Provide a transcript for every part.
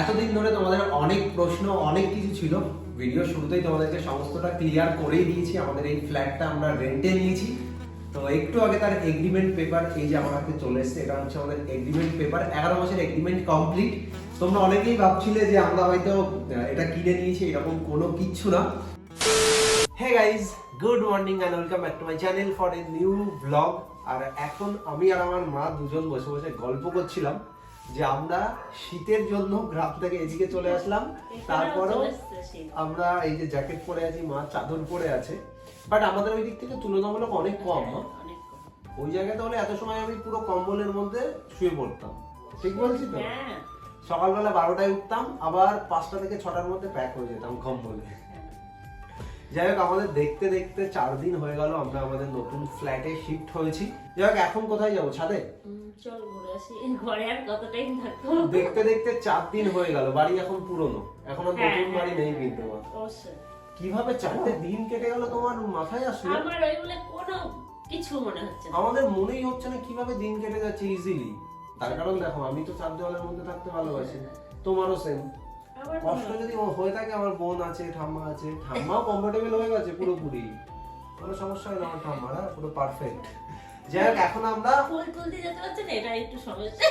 এতদিন ধরে তোমাদের অনেক প্রশ্ন, অনেক কিছু ছিল। ভিডিও শুরুতেই তোমাদেরকে সমস্তটা ক্লিয়ার করেই দিয়েছি। আমাদের এই ফ্ল্যাটটা আমরা রেন্টে নিয়েছি। তো একটু আগে তার এগ্রিমেন্ট পেপার এই যে আমার হাতে চলে এসেছে, এটা হচ্ছে আমাদের এগ্রিমেন্ট পেপার এগারো মাসের এগ্রিমেন্ট কমপ্লিট তোমরা অনেকেই ভাবছিলে যে আমরা হয়তো এটা কিনে নিয়েছি, এরকম কোনো কিচ্ছু না। Hey guys good morning and welcome back to my channel for a new blog আর এখন আমি আর আমার মা দুজন বসে বসে গল্প করছিলাম। যে আমরা শীতের জন্য গ্রাম থেকে এদিকে চলে আসলাম। তারপরেও আমরা এই যে জ্যাকেট পরে আছি মা চাদর পরে আছে। বাট আমাদের ওই দিক থেকে তুলনামূলক অনেক কম ওই জায়গাতে হলে এত সময় আমি পুরো কম্বলের মধ্যে শুয়ে পড়তাম। ঠিক বলছি তো? হ্যাঁ, সকালবেলা বারোটায় উঠতাম আবার পাঁচটা থেকে ছটার মধ্যে প্যাক হয়ে যেতাম কম্বলে। যাই হোক আমাদের দেখতে দেখতে চার দিন হয়ে গেল আমরা আমাদের নতুন ফ্ল্যাটে শিফট হয়েছি। যাই হোক এখন কোথায় যাব? ছাদে? দেখতে দেখতে চার দিন হয়ে গেল বাড়ি এখন পুরনো। এখন আর হ্যাঁ, নতুন হ্যাঁ, বাড়ি নেই কিন্তু। কীভাবে চারটে দিন কেটে গেল তোমার? মাথায় আসলো? আমার ওই বলে কোনো কিছু মনে হচ্ছে আমাদের মনেই হচ্ছে না কীভাবে দিন কেটে যাচ্ছে ইজিলি তার কারণ দেখো আমি তো চার দেওয়ালের মধ্যে থাকতে ভালোবাসি। তোমারও সেম কষ্ট যদি হয়ে থাকে আমার বোন আছে ঠাম্মা আছে ঠাম্মাও কমফোর্টেবল হয়ে গেছে পুরোপুরি কোনো সমস্যা হয় না আমার ঠাম্মার হ্যাঁ, পুরো পারফেক্ট যাই হোক এখন আমরা ফুল তুলতে যেতে পারছে না এটা একটু সমস্যা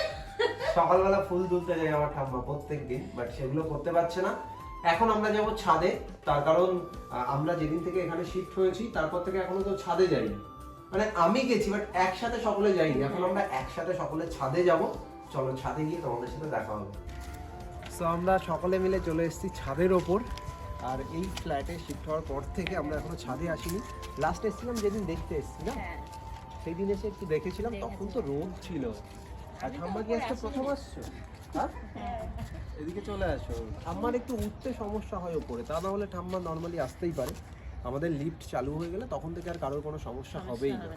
সকালবেলা ফুল তুলতে যাই আমার ঠাম্মা প্রত্যেক দিন বাট সেগুলো করতে পারছে না। এখন আমরা যাব ছাদে তার কারণ আমরা যেদিন থেকে এখানে শিফট হয়েছি তারপর থেকে এখনও তো ছাদে যাইনি। মানে আমি গেছি বাট একসাথে সকলে যাইনি। এখন আমরা একসাথে সকলে ছাদে যাব। চলো ছাদে গিয়ে তোমাদের সাথে দেখা হবে। সো আমরা সকলে মিলে চলে এসেছি ছাদের ওপর। আর এই ফ্ল্যাটে শিফট হওয়ার পর থেকে আমরা এখনও ছাদে আসিনি। লাস্ট এসেছিলাম যেদিন দেখতে এসেছি না? হ্যাঁ। সেই দিন এসে একটু দেখেছিলাম তখন তো রোদ ছিল। আর ঠাম্মা কি আজকে প্রথম আসছো। হ্যাঁ এদিকে চলে আসো। ঠাম্মার একটু উঠতে সমস্যা হয় ওপরে। তা না হলে ঠাম্মা নর্মালি আসতেই পারে। আমাদের লিফট চালু হয়ে গেলে তখন থেকে আর কারোর কোনো সমস্যা হবেই না।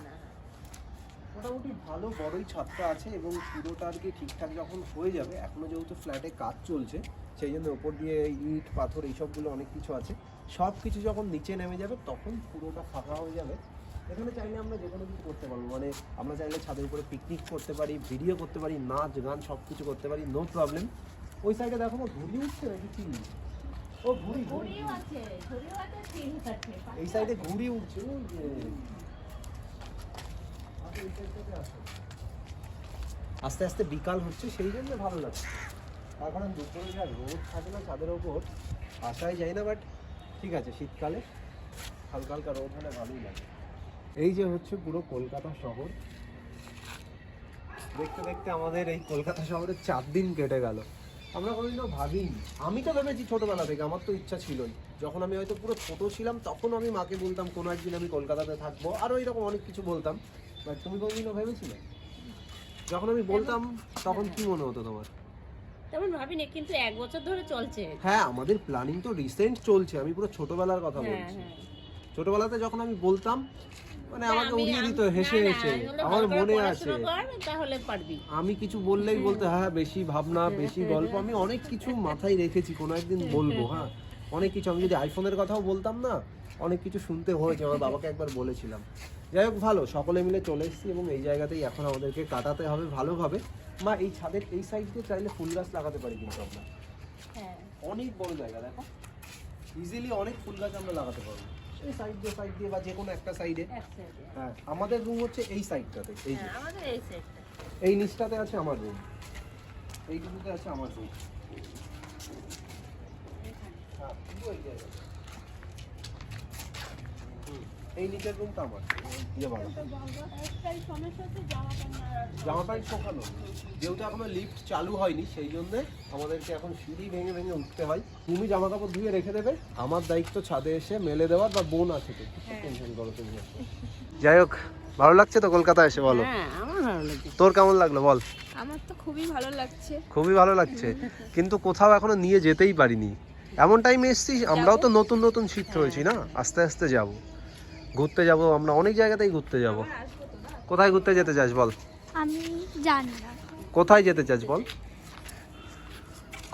মোটামুটি ভালো বড়ই ছাদটা আছে এবং পুরোটা আর কি ঠিকঠাক যখন হয়ে যাবে এখনও যেহেতু ফ্ল্যাটে কাজ চলছে সেই জন্য ওপর দিয়ে ইট পাথর এইসবগুলো অনেক কিছু আছে। সব কিছু যখন নিচে নেমে যাবে তখন পুরোটা ফাঁকা হয়ে যাবে। এখানে চাইলে আমরা যে কোনো কিছু করতে পারব মানে আমরা চাইলে ছাদের উপরে পিকনিক করতে পারি ভিডিও করতে পারি নাচ গান সব কিছু করতে পারি নো প্রবলেম ওই সাইডে দেখো ঘুড়ি উঠছে নাকি কি ও আছে, ট্রেন এই সাইডে ঘুড়ি উঠছে ওই যে আচ্ছা, এই side থেকে আসো। আস্তে আস্তে বিকাল হচ্ছে, সেই জন্য ভালো লাগছে। তার কারণ দুপুরে যা রোদ থাকে না ছাদের ওপর আসাই যায় না বাট ঠিক আছে, শীতকালে হালকা হালকা রোদ হলে ভালোই লাগে। এই যে হচ্ছে পুরো কলকাতা শহর। দেখতে দেখতে আমাদের এই কলকাতা শহরে চার দিন কেটে গেল। আমরা কোনোদিনও ভাবিনি। আমি তো ভেবেছি ছোটবেলা থেকে, আমার তো ইচ্ছা ছিলই। যখন আমি হয়তো পুরো ছোট ছিলাম, তখন আমি মাকে বলতাম, কোনো একদিন আমি কলকাতাতে থাকব, আরও এরকম অনেক কিছু বলতাম। বাট তুমি কোনোদিনও ভেবেছিলে? যখন আমি বলতাম তখন কি মনে হতো তোমার? তেমন ভাবিনি কিন্তু এক বছর ধরে চলছে। হ্যাঁ আমাদের প্ল্যানিং তো রিসেন্ট চলছে আমি পুরো ছোটবেলার কথা হ্যাঁ, বলছি। হ্যাঁ। ছোটবেলাতে যখন আমি বলতাম মানে আমাকে আমি- উড়িয়ে দিত হেসে হেসে। আমার মনে আছে। তাহলে পারবি। আমি কিছু বললেই বলতে হ্যাঁ বেশি ভাবনা বেশি গল্প আমি অনেক কিছু মাথায় রেখেছি কোনো একদিন বলব হ্যাঁ। অনেক কিছু আমি যদি আইফোনের কথাও বলতাম না অনেক কিছু শুনতে হয়েছে আমার বাবাকে একবার বলেছিলাম। যাই হোক ভালো সকলে মিলে চলে এসেছি এবং এই জায়গাতেই এখন আমাদেরকে কাটাতে হবে ভালোভাবে। মা এই ছাদের এই সাইড দিয়ে চাইলে ফুল গাছ লাগাতে পারি কিন্তু আমরা। হ্যাঁ। অনেক বড় জায়গা দেখো। ইজিলি অনেক ফুল গাছ আমরা লাগাতে পারব। এই সাইড দিয়ে সাইড দিয়ে বা যে কোনো একটা সাইডে। হ্যাঁ আমাদের রুম হচ্ছে এই সাইডটাতে এই যে। হ্যাঁ, আমাদের এই সাইডটা এই নিচটাতে আছে আমার রুম এইটুকুতে আছে আমার রুম হ্যাঁ, পুরো এই। নিচের রুমটা আমার। ইয়ে জামা প্যান্ট শোকানো। যেহেতু এখনও লিফট চালু হয়নি সেই জন্য আমাদেরকে এখন সিঁড়ি ভেঙে ভেঙে উঠতে হয়। তুমি জামা কাপড় ধুয়ে রেখে দেবে। আমার দায়িত্ব ছাদে এসে মেলে দেওয়ার বা বোন আছে তো টেনশন করো তুমি যাই হোক ভালো লাগছে তো কলকাতা এসে বলো? হ্যাঁ আমার ভালো লাগে তোর কেমন লাগল বল? আমার তো খুবই ভালো লাগছে। খুবই ভালো লাগছে। কিন্তু কোথাও এখনও নিয়ে যেতেই পারিনি। এমন টাইমে এসছি আমরাও তো নতুন নতুন শিফট হয়েছি না? আস্তে আস্তে যাব। ঘুরতে যাব আমরা অনেক জায়গাতেই ঘুরতে যাব। কোথায় ঘুরতে যেতে চাস বল? আমি জানি না। কোথায় যেতে চাস বল?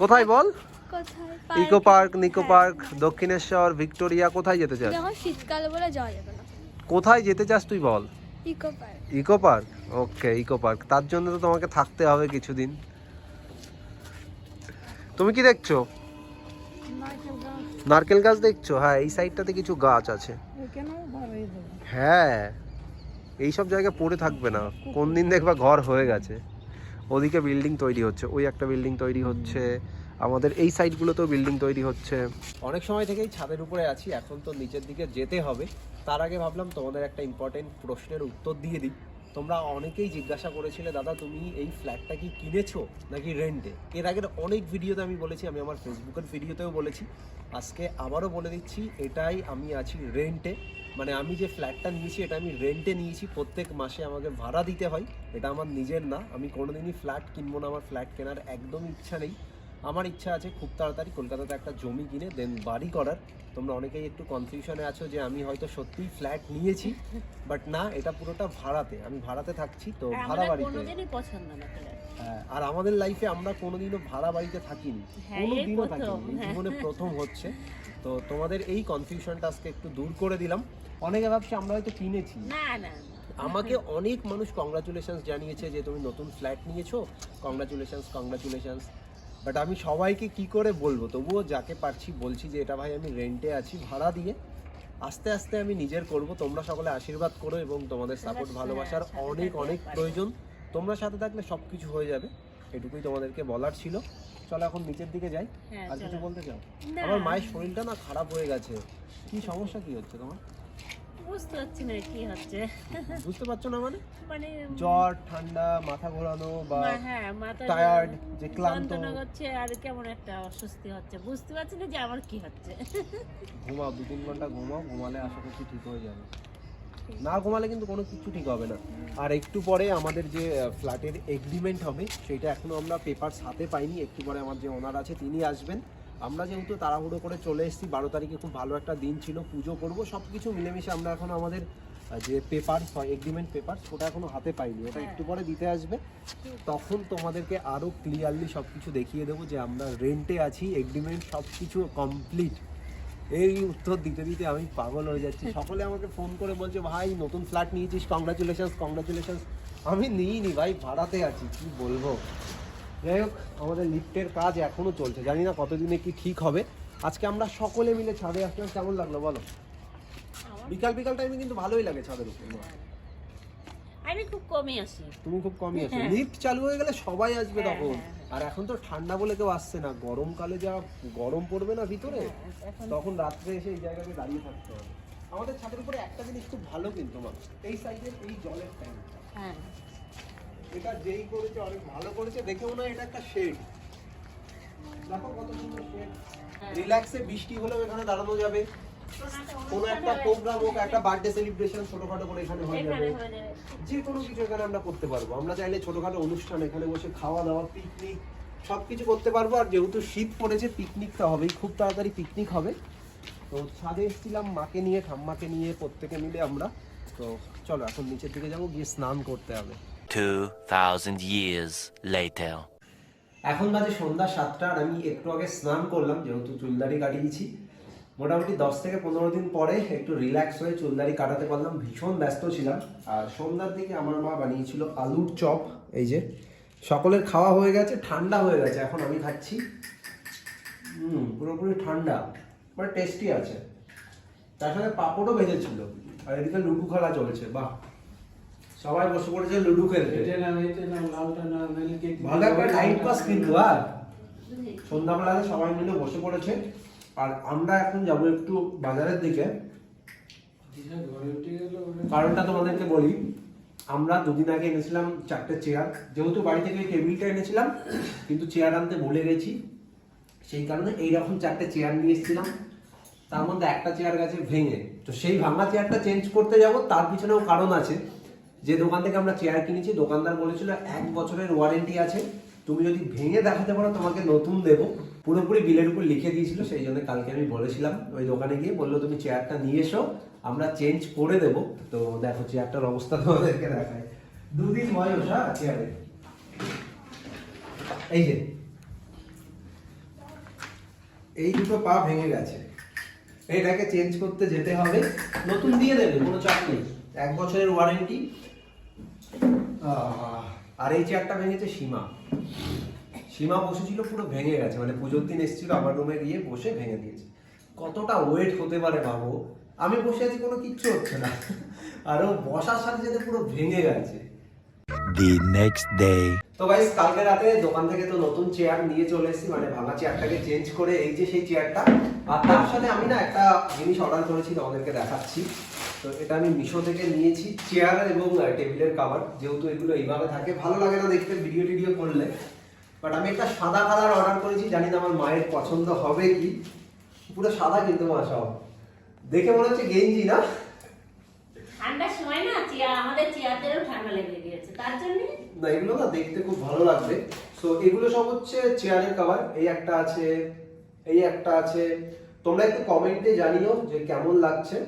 কোথায় বল? কোথায়? Eco park. Nicco park Dakshineswar Victoria কোথায় যেতে চাস? যখন শীতকাল বলে যাওয়া যাবে না। কোথায় যেতে চাস তুই বল? Eco park. Eco park? Okay eco park. তার জন্য তো তোমাকে থাকতে হবে কিছুদিন। তুমি কি দেখছ? নারকেল গাছ দেখছ? হ্যাঁ এই সাইডটাতে কিছু গাছ আছে। হ্যাঁ এই সব জায়গায় পড়ে থাকবে না। কোন দিন দেখবা ঘর হয়ে গেছে। ওদিকে বিল্ডিং তৈরি হচ্ছে, ওই একটা বিল্ডিং তৈরি হচ্ছে। আমাদের এই সাইডগুলোতেও বিল্ডিং তৈরি হচ্ছে। অনেক সময় থেকেই ছাদের উপরে আছি, এখন তো নিচের দিকে যেতে হবে। তার আগে ভাবলাম তোমাদের একটা ইম্পর্টেন্ট প্রশ্নের উত্তর দিয়ে দিই। তোমরা অনেকেই জিজ্ঞাসা করেছিলে, দাদা, তুমি এই ফ্ল্যাটটা কি কিনেছো নাকি রেন্টে এর আগের অনেক ভিডিওতে আমি বলেছি, আমি আমার ফেসবুকের ভিডিওতেও বলেছি। আজকে আবারও বলে দিচ্ছি, এটাই আমি আছি রেন্টে মানে আমি যে ফ্ল্যাটটা নিয়েছি, এটা আমি রেন্টে নিয়েছি। প্রত্যেক মাসে আমাকে ভাড়া দিতে হয়, এটা আমার নিজের না। আমি কোনোদিনই ফ্ল্যাট কিনবো না, আমার ফ্ল্যাট কেনার একদম ইচ্ছা নেই। আমার ইচ্ছা আছে খুব তাড়াতাড়ি কলকাতাতে একটা জমি কিনে দেন বাড়ি করার। তোমরা অনেকেই একটু কনফিউশনে আছো যে আমি হয়তো সত্যিই ফ্ল্যাট নিয়েছি বাট না এটা পুরোটা ভাড়াতে। আমি ভাড়াতে থাকছি তো ভাড়া বাড়িতে। হ্যাঁ, আর আমাদের লাইফে আমরা কোনোদিনও ভাড়া বাড়িতে থাকিনি। হ্যাঁ, কোনোদিনও থাকিনি হ্যাঁ। জীবনে প্রথম হচ্ছে। তো তোমাদের এই কনফিউশনটা আজকে একটু দূর করে দিলাম। অনেকে ভাবছে আমরা হয়তো কিনেছি। না না না। আমাকে অনেক মানুষ কংগ্রাচুলেশনস জানিয়েছে যে তুমি নতুন ফ্ল্যাট নিয়েছো। কংগ্রাচুলেশনস কংগ্রাচুলেশনস বাট আমি সবাইকে কি করে বলব? তবুও যাকে পারছি বলছি যে এটা ভাই আমি রেন্টে আছি ভাড়া দিয়ে। আস্তে আস্তে আমি নিজের করব। তোমরা সকলে আশীর্বাদ করো এবং তোমাদের সাপোর্ট হ্যাঁ, ভালোবাসার অনেক অনেক প্রয়োজন। তোমরা সাথে থাকলে সব কিছু হয়ে যাবে। এটুকুই তোমাদেরকে বলার ছিল। চলো এখন নিচের দিকে যাই। হ্যাঁ, আর কিছু বলতে চাও? আমার মায়ের শরীরটা না খারাপ হয়ে গেছে। কি সমস্যা? কি হচ্ছে তোমার? বুঝতে পারছি না কি হচ্ছে। বুঝতে পারছ না মানে? মানে জ্বর ঠান্ডা মাথা ঘোরানো বা হ্যাঁ মাথা tired, যে ক্লান্ত। করছে আর কেমন একটা অস্বস্তি হচ্ছে। বুঝতে পারছি না যে আমার কি হচ্ছে। ঘুমাও দু তিন ঘণ্টা ঘুমাও ঘুমালে আশা করছি ঠিক হয়ে যাবে। না ঘুমালে কিন্তু কোনো কিছু ঠিক হবে না। আর একটু পরে আমাদের যে ফ্ল্যাটের এগ্রিমেন্ট হবে সেটা এখনও আমরা পেপার হাতে পাইনি। একটু পরে আমার যে ওনার আছে তিনি আসবেন। আমরা যেহেতু তাড়াহুড়ো করে চলে এসেছি বারো তারিখে খুব ভালো একটা দিন ছিল পুজো করব সব কিছু মিলেমিশে আমরা এখন আমাদের যে পেপার এগ্রিমেন্ট পেপার ওটা এখনও হাতে পাইনি ওটা একটু পরে দিতে আসবে। তখন তোমাদেরকে আরও ক্লিয়ারলি সব কিছু দেখিয়ে দেবো যে আমরা রেন্টে আছি এগ্রিমেন্ট সব কিছু কমপ্লিট এই উত্তর দিতে দিতে আমি পাগল হয়ে যাচ্ছি। সকলে আমাকে ফোন করে বলছে ভাই নতুন ফ্ল্যাট নিয়েছিস কংগ্রাচুলেশনস কংগ্রাচুলেশনস আমি নিইনি ভাই ভাড়াতে আছি কি বলব? যাই হোক আমাদের লিফটের কাজ এখনও চলছে। জানি না কতদিনে কি ঠিক হবে। আজকে আমরা সকলে মিলে ছাদে আসলাম। কেমন লাগল বলো? বিকাল বিকাল টাইমে কিন্তু ভালোই লাগে ছাদের উপর। আমি খুব কমই আসি। তুমি খুব কমই আসো। হ্যাঁ। লিফট চালু হয়ে গেলে সবাই আসবে হ্যাঁ, তখন। হ্যাঁ। আর এখন তো ঠান্ডা বলে কেউ আসছে না। গরমকালে যা গরম পড়বে না ভিতরে তখন রাত্রে এসে এই জায়গাতে দাঁড়িয়ে থাকতে হবে। আমাদের ছাদের উপরে একটা জিনিস খুব ভালো কিন্তু এই সাইডের এই জলের ট্যাঙ্কটা হ্যাঁ। এটা যেই করেছে অনেক ভালো করেছে দেখে মনে হয় এটা একটা শেড দেখো কত সুন্দর শেড। রিল্যাক্সে বৃষ্টি হলেও এখানে দাঁড়ানো যাবে। কোনো একটা প্রোগ্রাম হোক একটা বার্থডে সেলিব্রেশন ছোটখাটো করে এখানে হয়ে যাবে। হয়ে যাবে। যে কোনো কিছু এখানে আমরা করতে পারব। আমরা চাইলে ছোটখাটো অনুষ্ঠান এখানে বসে খাওয়া দাওয়া পিকনিক সব কিছু করতে পারব। আর যেহেতু শীত পড়েছে পিকনিকটা হবেই। খুব তাড়াতাড়ি পিকনিক হবে। তো ছাদে এসেছিলাম মাকে নিয়ে ঠাম্মাকে নিয়ে প্রত্যেকে মিলে আমরা। তো চলো এখন নিচের দিকে যাব গিয়ে স্নান করতে হবে। 2,000 years later. এখন বাজে সন্ধ্যা সাতটা আর আমি একটু আগে স্নান করলাম যেহেতু চুলদারি কাটিয়েছি মোটামুটি দশ থেকে পনেরো দিন পরে একটু রিল্যাক্স হয়ে চুলদারি কাটাতে পারলাম ভীষণ ব্যস্ত ছিলাম। আর সন্ধ্যার দিকে আমার মা বানিয়েছিল আলুর চপ এই যে সকলের খাওয়া হয়ে গেছে ঠান্ডা হয়ে গেছে এখন আমি খাচ্ছি। হুম পুরোপুরি ঠান্ডা বাট টেস্টি আছে। তার সাথে পাঁপড়ও ভেজেছিল আর এদিকে লুডু খেলা চলছে বাহ। সবাই বসে পড়েছে লুডু খেলতে। ভালো একটা টাইম পাস কিন্তু আর সন্ধ্যাবেলাতে সবাই মিলে বসে পড়েছে। আর আমরা এখন যাব একটু বাজারের দিকে। কারণটা তোমাদেরকে বলি আমরা দুদিন আগে এনেছিলাম চারটে চেয়ার। যেহেতু বাড়ি থেকে টেবিলটা এনেছিলাম কিন্তু চেয়ার আনতে ভুলে গেছি। সেই কারণে এইরকম চারটে চেয়ার নিয়ে এসেছিলাম। তার মধ্যে একটা চেয়ার গেছে ভেঙে। তো সেই ভাঙা চেয়ারটা চেঞ্জ করতে যাব তার পিছনেও কারণ আছে। যে দোকান থেকে আমরা চেয়ার কিনেছি, দোকানদার বলেছিল, এক বছরের ওয়ারেন্টি আছে। তুমি যদি ভেঙে দেখাতে পারো, তোমাকে নতুন দেবো। পুরোপুরি বিলের উপর লিখে দিয়েছিল, সেই জন্য কালকে আমি বলেছিলাম। ওই দোকানে গিয়ে বলল, তুমি চেয়ারটা নিয়ে এসো, আমরা চেঞ্জ করে দেবো। তো দেখো চেয়ারটার অবস্থা তোমাদেরকে দেখায়। দুদিন বয়স হ্যাঁ চেয়ারে এই যে। এই দুটো পা ভেঙে গেছে। এটাকে চেঞ্জ করতে যেতে হবে। নতুন দিয়ে দেবে, কোনো চাপ নেই। এক বছরের ওয়ারেন্টি আর এই চেয়ারটা ভেঙেছে সীমা। সীমা বসেছিল পুরো ভেঙে গেছে। মানে পুজোর দিন এসেছিল আমার রুমে গিয়ে বসে ভেঙে দিয়েছে। কতটা ওয়েট হতে পারে ভাবো আমি বসে আছি কোনো কিচ্ছু হচ্ছে না। আর ও বসার সাথে সাথে পুরো ভেঙে গেছে। The next day. তো গাইস কালকে রাতে দোকান থেকে তো নতুন চেয়ার নিয়ে চলে এসেছি মানে ভাঙা চেয়ারটাকে চেঞ্জ করে এই যে সেই চেয়ারটা আর তার সাথে আমি না একটা জিনিস অর্ডার করেছি তোমাদেরকে দেখাচ্ছি। তো এটা আমি মিশো থেকে নিয়েছি চেয়ার এবং টেবিলের কাভার। যেহেতু এগুলো এইভাবে থাকে ভালো লাগে না দেখতে ভিডিও টিডিও করলে। বাট আমি একটা সাদা কালার অর্ডার করেছি জানি না আমার মায়ের পছন্দ হবে কি। পুরো সাদা কিন্তু মা সব। দেখে মনে হচ্ছে গেঞ্জি না? ঠান্ডার সময় না চেয়ার আমাদের চেয়ারদেরও ঠান্ডা লেগে গিয়েছে তার জন্য? না এগুলো না দেখতে খুব ভালো লাগবে। সো এগুলো সব হচ্ছে চেয়ারের কভার। এই একটা আছে এই একটা আছে। তোমরা একটু কমেন্টে জানিও যে কেমন লাগছে।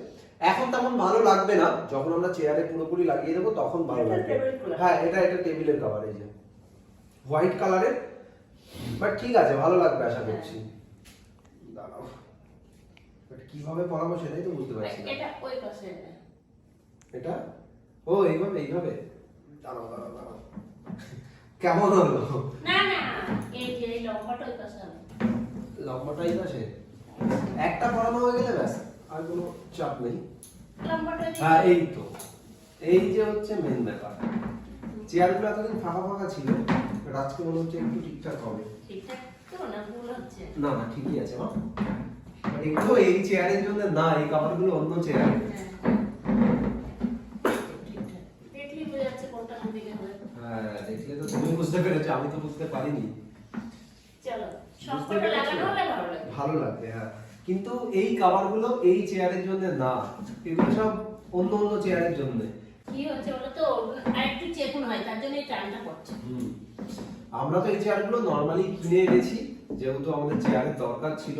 এখন তেমন ভালো লাগবে না। যখন আমরা চেয়ারে পুরোপুরি লাগিয়ে দেবো তখন ভালো লাগবে। হ্যাঁ এটা এটা টেবিলের কভার এই যে। হোয়াইট কালারের বাট ঠিক আছে ভালো লাগবে আশা করছি। দাঁড়াও। But কীভাবে পড়াবো সেটাই তো বুঝতে পারছি না। এটা ওই পাশে। এটা? ও এইভাবে এইভাবে। দাঁড়াও দাঁড়াও দাঁড়াও। কেমন হলো? না না এই যে এই লম্বাটা ওই পাশে হবে। লম্বাটাই পাশে? একটা পড়ানো হয়ে গেলে ব্যাস। আর কোনো চাপ নেই। হ্যাঁ এই তো। এই যে হচ্ছে মেন ব্যাপার। চেয়ারগুলো এতদিন ফাঁকা ফাঁকা ছিল আজকে মনে হচ্ছে একটু ঠিকঠাক হবে। না না ঠিকই আছে মা। এগুলো এই চেয়ারের জন্য না এই কাপড়গুলো অন্য চেয়ারে। হ্যাঁ। দেখলে তো তুমি বুঝতে পেরেছ আমি তো বুঝতে পারিনি। ভালো লাগবে হ্যাঁ। কিন্তু এই কাভারগুলো এই চেয়ারের জন্য না। এগুলো সব অন্য অন্য চেয়ারের জন্য। কি হচ্ছে বলো তো? আর চেকুন হয় তার জন্য এই টানটা পড়ছে আমরা তো এই চেয়ারগুলো নর্মালি কিনে এনেছি যেহেতু আমাদের চেয়ারের দরকার ছিল।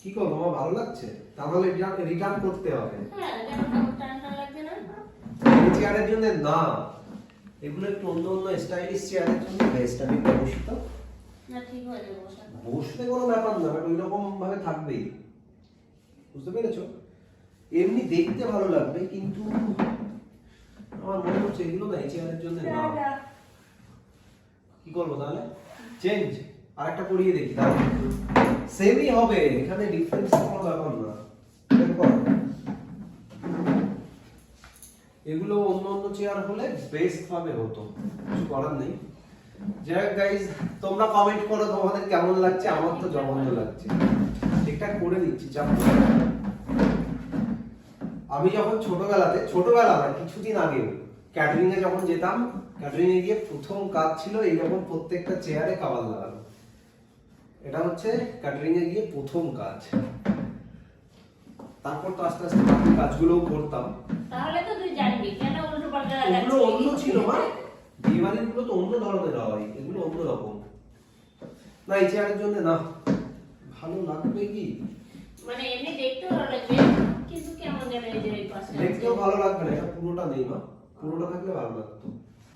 কি করব আমার ভালো লাগছে? তাহলে রিটার্ন করতে হবে। হ্যাঁ এই চেয়ারের জন্য না। এগুলো একটু অন্য অন্য স্টাইলিশ চেয়ারের জন্য। বেস্ট আমি বসি তো না ঠিক হয়ে যাবে বসা বসলে কোনো ব্যাপার না বাট ওই রকম ভাবে থাকবেই। বুঝতে পেরেছ? এমনি দেখতে ভালো লাগবে কিন্তু আমার মনে হচ্ছে এগুলো না এই চেয়ারের জন্য না। কি করব তাহলে? চেঞ্জ আর একটা করিয়ে দেখি তাহলে সেমই হবে এখানে ডিফারেন্স কোনো ব্যাপার না। এগুলো অন্য অন্য চেয়ার হলে বেস্ট ভাবে হতো কিছু করার নেই। যাই গাইজ তোমরা কমেন্ট করো তোমাদের কেমন লাগছে? আমার তো জঘন্য লাগছে। ঠিকঠাক করে দিচ্ছি চাপ আমি যখন ছোটবেলাতে ছোটবেলা না কিছুদিন আগে ক্যাটারিং এ যখন যেতাম ক্যাটারিং এ গিয়ে প্রথম কাজ ছিল এইরকম প্রত্যেকটা চেয়ারে কাবার লাগানো। এটা হচ্ছে ক্যাটারিং এ গিয়ে প্রথম কাজ। তারপর তো আস্তে আস্তে বাকি কাজগুলোও করতাম। তাহলে তো তুই জানবি কেন উল্টো পাল্টা অন্য ছিল মা। বিয়ে গুলো তো অন্য ধরনের হয় এগুলো অন্য রকম। না এই চেয়ারের জন্য না। ভালো লাগবে কি? মানে এমনি দেখতেও ভালো লাগবে কিন্তু কেমন যেন এই যে এই পাশে দেখতেও ভালো লাগবে না এটা পুরোটা নেই মা। পুরোটা থাকলে ভালো লাগতো।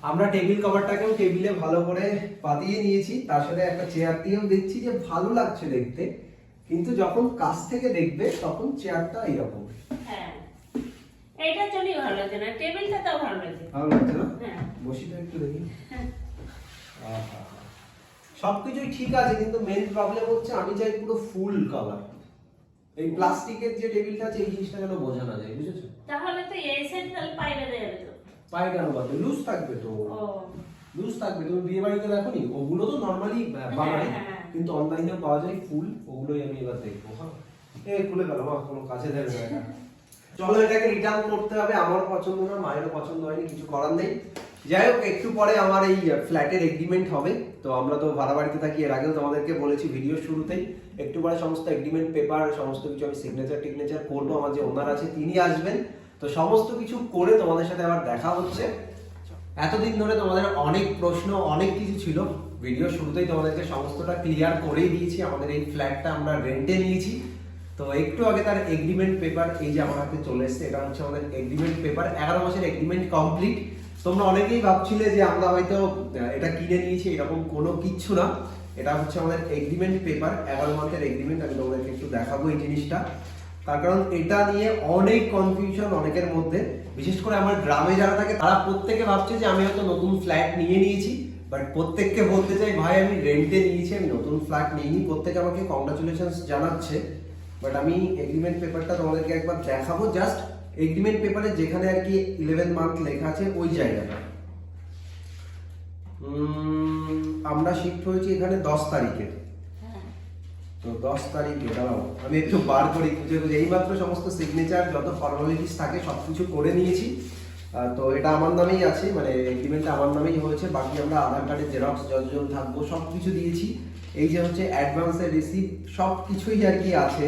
আমরা টেবিল কভারটাকেও টেবিলে ভালো করে পাতিয়ে নিয়েছি তার সাথে একটা চেয়ার দিয়েও দেখছি যে ভালো লাগছে দেখতে। কিন্তু যখন কাছ থেকে দেখবে তখন চেয়ারটা এরকম হ্যাঁ এইটার জন্যই ভালো লাগছে না টেবিলটা তাও ভালো লাগছে। ভালো লাগছে না? হ্যাঁ। বসি তো একটু দেখি। আহা। সবকিছুই ঠিক আছে কিন্তু মেন প্রবলেম হচ্ছে আমি চাই পুরো ফুল কালার এই প্লাস্টিকের যে টেবিলটা আছে এই জিনিসটা যেন বোঝা না যায় বুঝেছ? তাহলে তো সাইড তাহলে পাইরে যাবে তো। পায়ে কেন বাজবে লুজ থাকবে তো। ও। লুজ থাকবে তুমি বিয়ে বাড়িতে দেখো নি ওগুলো তো নর্মালি বানায় হ্যাঁ, হ্যাঁ। কিন্তু অনলাইনে পাওয়া যায় ফুল ওগুলোই আমি এবার দেখব হ্যাঁ। এ খুলে গেল মা কোনো কাছে দেবে না। চলো, এটাকে রিটার্ন করতে হবে। আমার পছন্দ না, মায়েরও পছন্দ হয়নি, কিছু করার নেই। যাই হোক, একটু পরে আমার এই ফ্ল্যাটের এগ্রিমেন্ট হবে। তো আমরা তো ভাড়া বাড়িতে থাকি, এর আগেও তোমাদেরকে বলেছি ভিডিও শুরুতেই। একটু পরে সমস্ত এগ্রিমেন্ট পেপার সমস্ত কিছু আমি সিগনেচার টিগনেচার করব, আমার যে ওনার আছে, তিনি আসবেন। তো সমস্ত কিছু করে তোমাদের সাথে আবার দেখা হচ্ছে। এতদিন ধরে তোমাদের অনেক প্রশ্ন, অনেক কিছু ছিল। ভিডিও শুরুতেই তোমাদেরকে সমস্তটা ক্লিয়ার করেই দিয়েছি। আমাদের এই ফ্ল্যাটটা আমরা রেন্টে নিয়েছি। তো একটু আগে তার এগ্রিমেন্ট পেপার এই যে আমার হাতে চলে এসেছে, এটা হচ্ছে আমাদের এগ্রিমেন্ট পেপার এগারো মাসের এগ্রিমেন্ট কমপ্লিট তোমরা অনেকেই ভাবছিলে যে আমরা হয়তো এটা কিনে নিয়েছি, এরকম কোনো কিচ্ছু না। এটা হচ্ছে আমাদের এগ্রিমেন্ট পেপার এগারো মাসের এগ্রিমেন্ট আমি তোমাদেরকে একটু দেখাবো এই জিনিসটা। তার কারণ এটা নিয়ে অনেক কনফিউশন অনেকের মধ্যে। বিশেষ করে আমার গ্রামে যারা থাকে, তারা প্রত্যেকে ভাবছে যে আমি হয়তো নতুন ফ্ল্যাট নিয়ে নিয়েছি। বাট প্রত্যেককে বলতে চাই, ভাই, আমি রেন্টে নিয়েছি, আমি নতুন ফ্ল্যাট নিইনি। প্রত্যেকে আমাকে কংগ্রাচুলেশনস জানাচ্ছে। বাট আমি এগ্রিমেন্ট পেপারটা তোমাদেরকে একবার দেখাবো জাস্ট এগ্রিমেন্ট পেপারে যেখানে আর কি ইলেভেন মান্থ লেখা আছে, ওই জায়গাটা। আমরা শিফট হয়েছি এখানে দশ তারিখে। তো দশ তারিখে, দাঁড়াও, আমি একটু বার করি, খুঁজে খুঁজে। এইমাত্র সমস্ত সিগনেচার যত ফর্মালিটিস থাকে সব কিছু করে নিয়েছি। তো এটা আমার নামেই আছে মানে এগ্রিমেন্টটা আমার নামেই হয়েছে। বাকি আমরা আধার কার্ডের জেরক্স যতজন থাকব সব কিছু দিয়েছি। এই যে হচ্ছে অ্যাডভান্সের রিসিভ সব কিছুই আর কি আছে।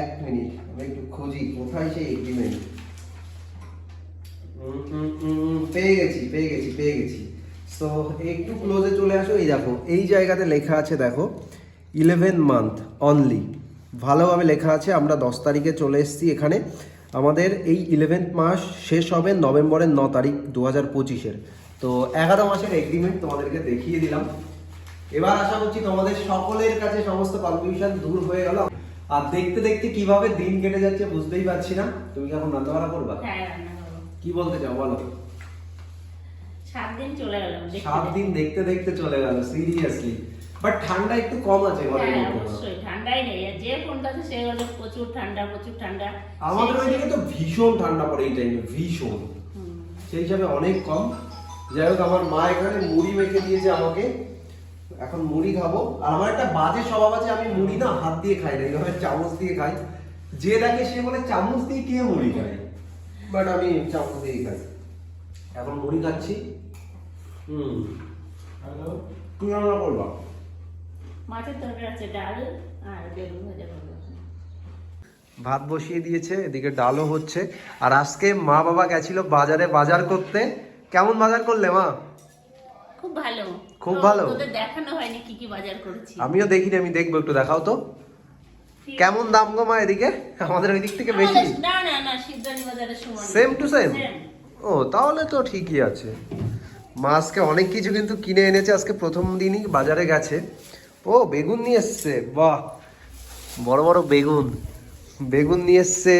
এক মিনিট আমি একটু খুঁজি কোথায় সেই এগ্রিমেন্ট পেয়ে গেছি পেয়ে গেছি পেয়ে গেছি। তো একটু ক্লোজে চলে আসো এই দেখো এই জায়গাতে লেখা আছে দেখো ইলেভেন মান্থ অনলি ভালোভাবে লেখা আছে আমরা দশ তারিখে চলে এসেছি এখানে। আমাদের এই ইলেভেন্থ মাস শেষ হবে নভেম্বরের ন তারিখ দু হাজার পঁচিশের। তো এগারো মাসের এগ্রিমেন্ট তোমাদেরকে দেখিয়ে দিলাম। এবার আশা করছি তোমাদের সকলের কাছে সমস্ত কনফিউশন দূর হয়ে গেল। আর দেখতে দেখতে কীভাবে দিন কেটে যাচ্ছে বুঝতেই পারছি না। তুমি এখন রান্না বান্না করবা? হ্যাঁ কি বলতে চাও বলো? সাত দিন চলে গেল সাত দিন দেখতে দেখতে চলে গেল সিরিয়াসলি বাট ঠান্ডা একটু কম আছে ঘরের হ্যাঁ মধ্যে। অবশ্যই ঠান্ডাই নেই। যে ফোনটাতে সে হলো প্রচুর ঠান্ডা প্রচুর ঠান্ডা। আমাদের ওইদিকে তো ভীষণ ঠান্ডা পড়ে এই টাইমে ভীষণ। সেই হিসাবে অনেক কম। যাই হোক আমার মা এখানে মুড়ি মেখে দিয়েছে আমাকে। এখন মুড়ি খাব। আর আমার একটা বাজে স্বভাব আছে আমি মুড়ি না হাত দিয়ে খাই না এইভাবে চামচ দিয়ে খাই। যে দেখে সে বলে চামচ দিয়ে কে মুড়ি খায়? বাট আমি চামচ দিয়েই খাই। এখন মুড়ি খাচ্ছি। হুম। হ্যালো? কি রান্না করবা? মাছের তরকারি আছে ডাল আর বেগুন ভাজা করব। ভাত বসিয়ে দিয়েছে এদিকে ডালও হচ্ছে। আর আজকে মা বাবা গেছিল বাজারে বাজার করতে। কেমন বাজার করলে মা? খুব ভালো। খুব ভালো? তোদের দেখানো হয়নি কি কি বাজার করেছি। আমিও দেখিনি আমি দেখব একটু দেখাও তো। কেমন দাম গো মা এদিকে? আমাদের ওই দিক থেকে বেশি। না না না বাজারের সমান। সেম টু সেম ও তাহলে তো ঠিকই আছে। মা আজকে অনেক কিছু কিন্তু কিনে এনেছে আজকে প্রথম দিনই বাজারে গেছে। ও বেগুন নিয়ে এসছে বাহ! বড় বড় বেগুন। বেগুন নিয়ে এসছে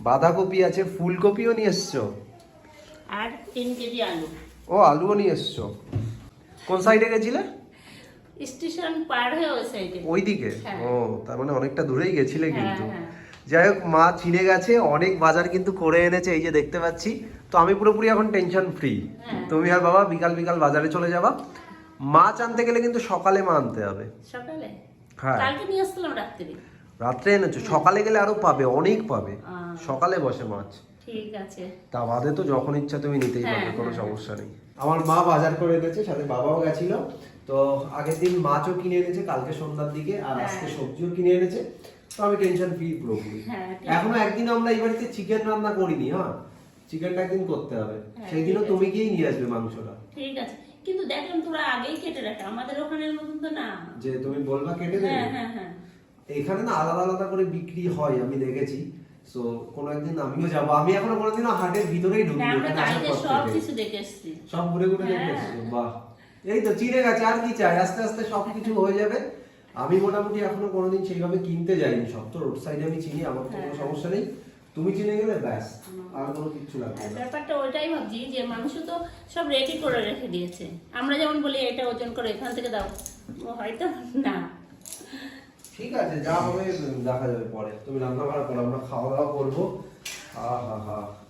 বাঁধাকপি আছে ফুলকপিও নিয়ে এসছো। আর তিন কেজি আলু। ও আলুও নিয়ে এসছো। কোন সাইডে গেছিলে? স্টেশন পার হয়ে ওই সাইডে। ওইদিকে? হ্যাঁ। ও তার মানে অনেকটা দূরেই গেছিলে হ্যাঁ, কিন্তু। হ্যাঁ। যাই হোক মা চিনে গেছে অনেক বাজার কিন্তু করে এনেছে এই যে দেখতে পাচ্ছি। তো আমি পুরোপুরি এখন টেনশন ফ্রি। তুমি আর বাবা বিকাল বিকাল বাজারে চলে যাবা। মাছ আনতে গেলে কিন্তু সকালে মা আনতে হবে। সকালে? হ্যাঁ। কালকে নিয়ে আসলাম রাত্রে। রাত্রে এনেছো? সকালে গেলে আরও পাবে অনেক পাবে। সকালে বসে মাছ। ঠিক আছে। তা বাদে তো যখন ইচ্ছা তুমি নিতেই পারবে কোনো। সমস্যা নেই। আমার মা বাজার করে এনেছে সাথে বাবাও গেছিল। তো আগের দিন মাছও কিনে এনেছে কালকে সন্ধ্যার দিকে আর হ্যাঁ। আজকে সবজিও কিনে এনেছে। তো আমি টেনশন ফ্রি পুরোপুরি এখনও একদিন আমরা এই বাড়িতে চিকেন রান্না করিনি হ্যাঁ? চিকেনটা একদিন করতে হবে। হ্যাঁ, সেই দিনও তুমি গিয়েই নিয়ে আসবে মাংসটা। ঠিক আছে। কিন্তু দেখলাম তোরা আগেই কেটে রাখে আমাদের ওখানের মতন তো না। যে তুমি বলবা কেটে দেবে? হ্যাঁ। এখানে না আলাদা আলাদা করে বিক্রি হয় আমি দেখেছি। সো কোনো একদিন আমিও যাব। আমি এখনও কোনোদিনও হাটের ভিতরেই ঢুকি সব কিছু দেখে এসছি। সব ঘুরে ঘুরে দেখে হ্যাঁ। বাহ। এই তো চিনে গেছে আর কি চাই? আস্তে আস্তে সব কিছু হয়ে যাবে। আমি মোটামুটি এখনও কোনোদিন সেইভাবে কিনতে যাইনি। সব তো রোড সাইডে আমি চিনি আমার তো কোনো হ্যাঁ। সমস্যা নেই। তুমি চিনে গেলে ব্যাস আর কোনো কিছু লাগবে আর না। ব্যাপারটা ওইটাই ভাবছি যে মানুষ তো সব রেডি করে রেখে দিয়েছে। আমরা যেমন বলি এটা ওজন করে এখান থেকে দাও। ও হয়তো না। ঠিক আছে, যা হবে দেখা যাবে পরে। তুমি রান্না ভাড়া করো আমরা খাওয়া দাওয়া করব। আহা হা।